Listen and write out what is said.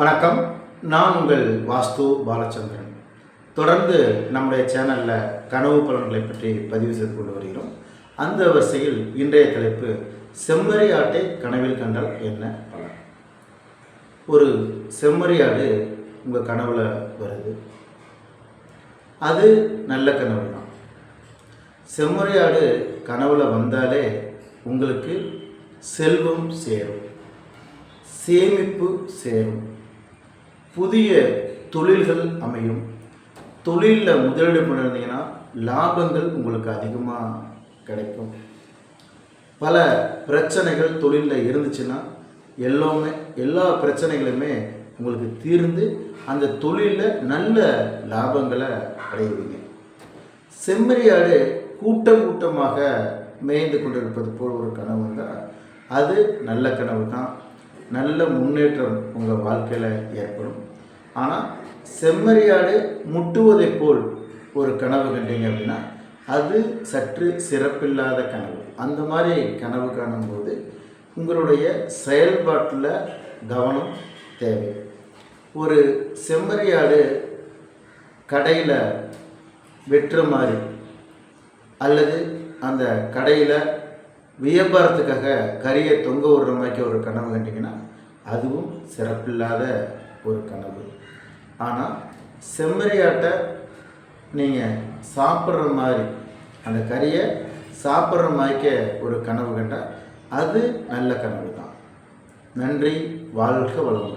வணக்கம். நான் உங்கள் வாஸ்து பாலச்சந்திரன். தொடர்ந்து நம்முடைய சேனலில் கனவு பலன்களை பற்றி பதிவு செய்து கொண்டு வருகிறோம். அந்த வரிசையில் இன்றைய தலைப்பு செம்மறி ஆட்டை கனவில் கண்டால் என்ன பலன்? ஒரு செம்மறி ஆடு உங்கள் கனவில் வருது. அது நல்ல கனவு தான் செம்மறி ஆடு கனவில் வந்தாலே உங்களுக்கு செல்வம் சேரும். சேமிப்பு சேரும். புதிய தொழில்கள் அமையும். தொழிலில் முதலீடு பண்ணியிருந்தீங்கன்னா லாபங்கள் உங்களுக்கு அதிகமாக கிடைக்கும். பல பிரச்சனைகள் தொழிலில் இருந்துச்சுன்னா எல்லாமே எல்லா பிரச்சனைகளுமே உங்களுக்கு தீர்ந்து அந்த தொழிலில் நல்ல லாபங்களை அடைவீங்க. செம்மறியாடு கூட்டம் கூட்டமாக மேய்ந்து கொண்டிருப்பது போல் ஒரு கனவு தான் அது நல்ல கனவு தான் நல்ல முன்னேற்றம் உங்கள் வாழ்க்கையில் ஏற்படும். ஆனால் செம்மறியாடு முட்டுவதைப் போல் ஒரு கனவு கண்டீங்க அப்படின்னா அது சற்று சிறப்பில்லாத கனவு. அந்த மாதிரி கனவு காணும்போது உங்களுடைய செயல்பாட்டில் கவனம் தேவை. ஒரு செம்மறியாடு கடையில் வெட்டுற மாதிரி அல்லது அந்த கடையில் வியாபாரத்துக்காக கறியை தொங்க விடுற மாதிரி ஒரு கனவு கண்டிங்கன்னா அதுவும் சிறப்பில்லாத ஒரு கனவு. ஆனால் செம்மறியாட்டை நீங்கள் சாப்பிட்ற மாதிரி அந்த கறியை சாப்பிட்ற மாதிரிக்க ஒரு கனவு கண்டால் அது நல்ல கனவு தான் நன்றி வாழ்க வளமுடன்.